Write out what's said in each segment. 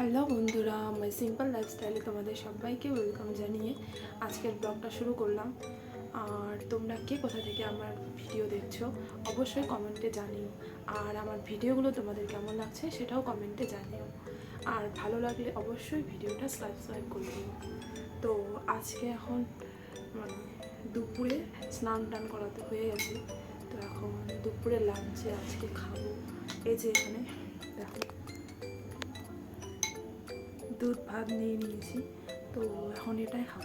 Hello বন্ধুরা মাই simple লাইফস্টাইলে তোমাদের সবাইকে ওয়েলকাম জানিয়ে আজকের ব্লগটা শুরু করলাম। আর তোমরা কে কোথা থেকে আমার ভিডিও দেখছ, অবশ্যই কমেন্টে জানিও। আর আমার ভিডিওগুলো তোমাদের কেমন লাগছে সেটাও কমেন্টে জানিও। আর ভালো লাগলে অবশ্যই ভিডিওটা সাবস্ক্রাইব করে দিও। তো আজকে এখন মানে দুপুরে স্নান টান করাতে হয়ে গেছে। তো এখন দুপুরে লাঞ্চে আজকে খাব। এই যে এখানে, দেখো। দুধ, ভাত নিয়ে নিয়েছি। তো এখন এটাই খাব।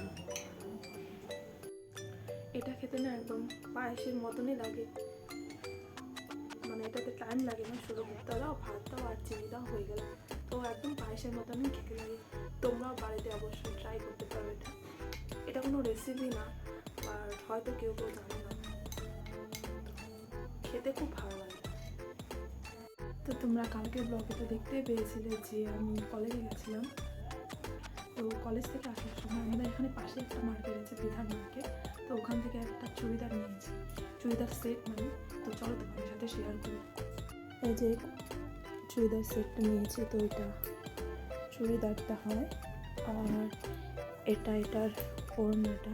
এটা খেতে না একদম পায়েসের মতনই লাগে। মানে এটাতে টাইম লাগে না, শুধু দুধটা দাও ভাত দাও আর চিনি দাও, হয়ে গেল। তো একদম পায়েসের মতনই খেতে লাগে। তোমরাও বাড়িতে অবশ্যই ট্রাই করতে পারো এটা। এটা কোনো রেসিপি না, আর হয়তো কেউ কেউ জানে না। খেতে খুব ভালো লাগে। তো তোমরা কালকে ব্লগে তো দেখতেই পেয়েছিলে যে আমি কলেজে গেছিলাম। তো কলেজ থেকে আসার সময় আমাদের এখানে পাশে একটা মার্কেট আছে, বিধান মার্কেট তো ওখান থেকে একটা চুড়িদার নিয়েছি। চুড়িদার সেট মানে তো চলো তোমাদের সাথে শেয়ার করি। এই যে চুড়িদার সেটটা নিয়েছি, তো এটা চুড়িদারটা হয়। আর এটা এটার ওড়নাটা,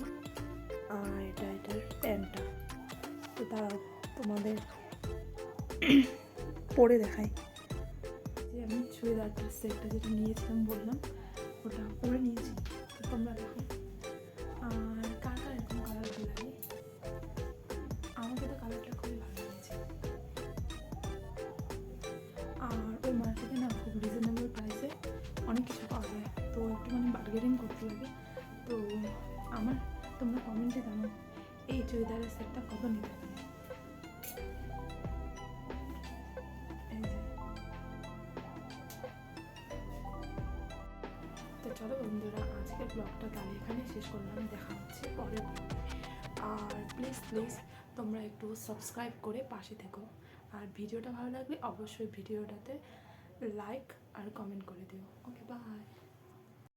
আর এটা এটার প্যান্টটা। তো তারা তোমাদের পরে দেখাই। যে আমি চুড়িদারটার সেটটা যেটা নিয়েছিলাম বললাম, ওটা পরে নিয়েছি। তোমরা দেখো। আর কার কার এরকম কালার ভালো লাগে? আমাকে তো কালারটা খুবই ভালো লেগেছে। আর ওই মার্কেটে না খুব রিজনেবল প্রাইসে অনেক কিছু পাওয়া যায়। তো একটুখানি বার্গেনিং করতে লাগে। তো আমার তোমরা কমেন্টে জানো এই চুড়িদারের সেটটা কত নিতে পারে তো চলো বন্ধুরা, আজকের ব্লগটা তাহলে এখানে শেষ করলাম। দেখা হচ্ছে পরের ব্লগে আর প্লিজ প্লিজ তোমরা একটু সাবস্ক্রাইব করে পাশে থেকো। আর ভিডিওটা ভালো লাগলে অবশ্যই ভিডিওটাতে লাইক আর কমেন্ট করে দিও। Okay bye